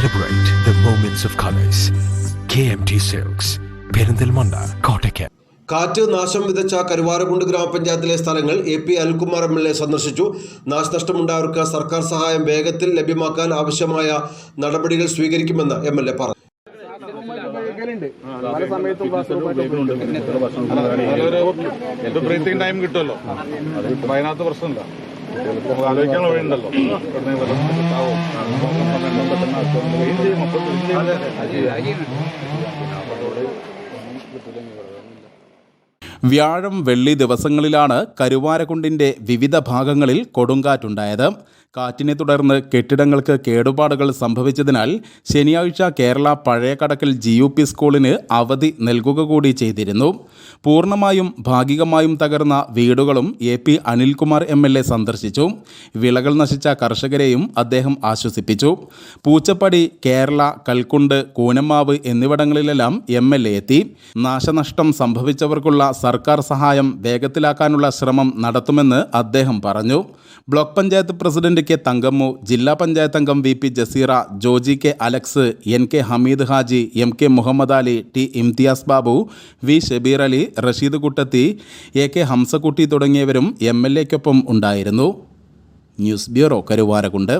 Celebrate of colours K M T silks Perinthalmanna Kottakkal കാറ്റ് നാശം വിതച്ച കരുവാരകുണ്ട് ഗ്രാമപഞ്ചായത്തിലെ സ്ഥലങ്ങൾ A P Anilkumar M L A സന്ദർശിച്ചു. നാശനഷ്ടമുണ്ടായവർക്ക് സർക്കാർ സഹായം വേഗത്തിൽ ലഭ്യമാക്കാൻ ആവശ്യമായ നടപടികൾ സ്വീകരിക്കുമെന്ന് എം എൽ എ പറഞ്ഞു. ബ്രീത്തിങ് ടൈം കിട്ടുമല്ലോ. അതിനകത്ത് പ്രശ്നമില്ല. ആലോചിക്കാനുള്ള വഴിയുണ്ടല്ലോ. అన్నారు హిందీ మొత్తం హిందీ అది అది വ്യാഴം വെള്ളി ദിവസങ്ങളിലാണ് കരുവാരക്കുണ്ടിന്റെ വിവിധ ഭാഗങ്ങളിൽ കൊടുങ്കാറ്റുണ്ടായത്. കാറ്റിനെ തുടർന്ന് കെട്ടിടങ്ങൾക്ക് കേടുപാടുകൾ സംഭവിച്ചതിനാൽ ശനിയാഴ്ച Kerala Pazhayakadakkal G U P സ്കൂളിന് അവധി നൽകുക കൂടി ചെയ്തിരുന്നു. പൂർണമായും ഭാഗികമായും തകർന്ന വീടുകളും A P Anilkumar M L A സന്ദർശിച്ചു. വിളകൾ നശിച്ച കർഷകരെയും അദ്ദേഹം ആശ്വസിപ്പിച്ചു. പൂച്ചപ്പടി കേരള കൽക്കുണ്ട് കൂനമാവ് എന്നിവിടങ്ങളിലെല്ലാം എം എൽ എ എത്തി. നാശനഷ്ടം സംഭവിച്ചവർക്കുള്ള സർക്കാർ സഹായം വേഗത്തിലാക്കാനുള്ള ശ്രമം നടത്തുമെന്ന് അദ്ദേഹം പറഞ്ഞു. Block panchayat president K Thankammu ജില്ലാ പഞ്ചായത്ത് അംഗം V P Jaseera Joji K Alex N K Hameed Haji M K Muhammad Ali T Imtiaz Babu V Shabeer Ali Rasheed Kuttathi A K Hamzakutty തുടങ്ങിയവരും എം എൽ എക്കൊപ്പം ഉണ്ടായിരുന്നു. News bureau Karuvarakundu.